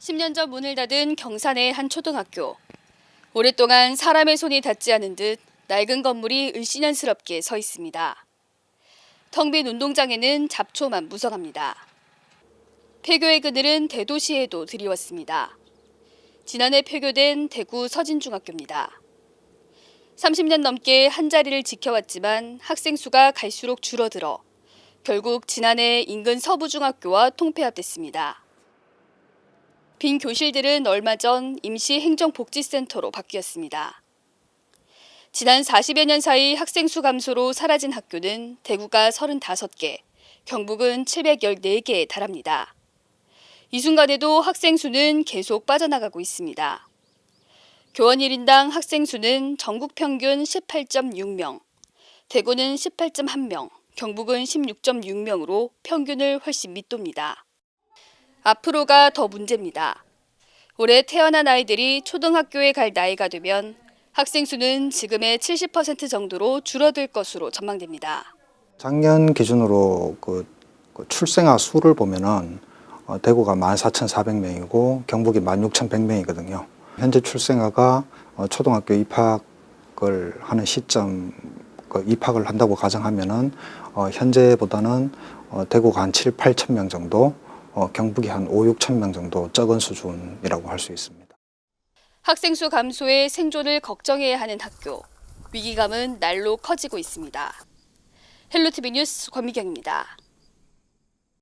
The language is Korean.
10년 전 문을 닫은 경산의 한 초등학교. 오랫동안 사람의 손이 닿지 않은 듯 낡은 건물이 을씨년스럽게 서 있습니다. 텅 빈 운동장에는 잡초만 무성합니다. 폐교의 그늘은 대도시에도 드리웠습니다. 지난해 폐교된 대구 서진중학교입니다. 30년 넘게 한 자리를 지켜왔지만 학생 수가 갈수록 줄어들어 결국 지난해 인근 서부중학교와 통폐합됐습니다. 빈 교실들은 얼마 전 임시 행정복지센터로 바뀌었습니다. 지난 40여 년 사이 학생 수 감소로 사라진 학교는 대구가 35개, 경북은 714개에 달합니다. 이 순간에도 학생 수는 계속 빠져나가고 있습니다. 교원 1인당 학생 수는 전국 평균 18.6명, 대구는 18.1명, 경북은 16.6명으로 평균을 훨씬 밑돕니다. 앞으로가 더 문제입니다. 올해 태어난 아이들이 초등학교에 갈 나이가 되면 학생 수는 지금의 70% 정도로 줄어들 것으로 전망됩니다. 작년 기준으로 그, 그 출생아 수를 보면은 어, 대구가 14,400명이고 경북이 16,100명이거든요. 현재 출생아가 어, 초등학교 입학을 하는 시점 그 입학을 한다고 가정하면은 어, 현재보다는 어, 대구가 한 7, 8천 명 정도, 어, 경북이 한 5, 6천 명 정도 적은 수준이라고 할 수 있습니다. 학생 수 감소에 생존을 걱정해야 하는 학교. 위기감은 날로 커지고 있습니다. 헬로티비 뉴스 권미경입니다.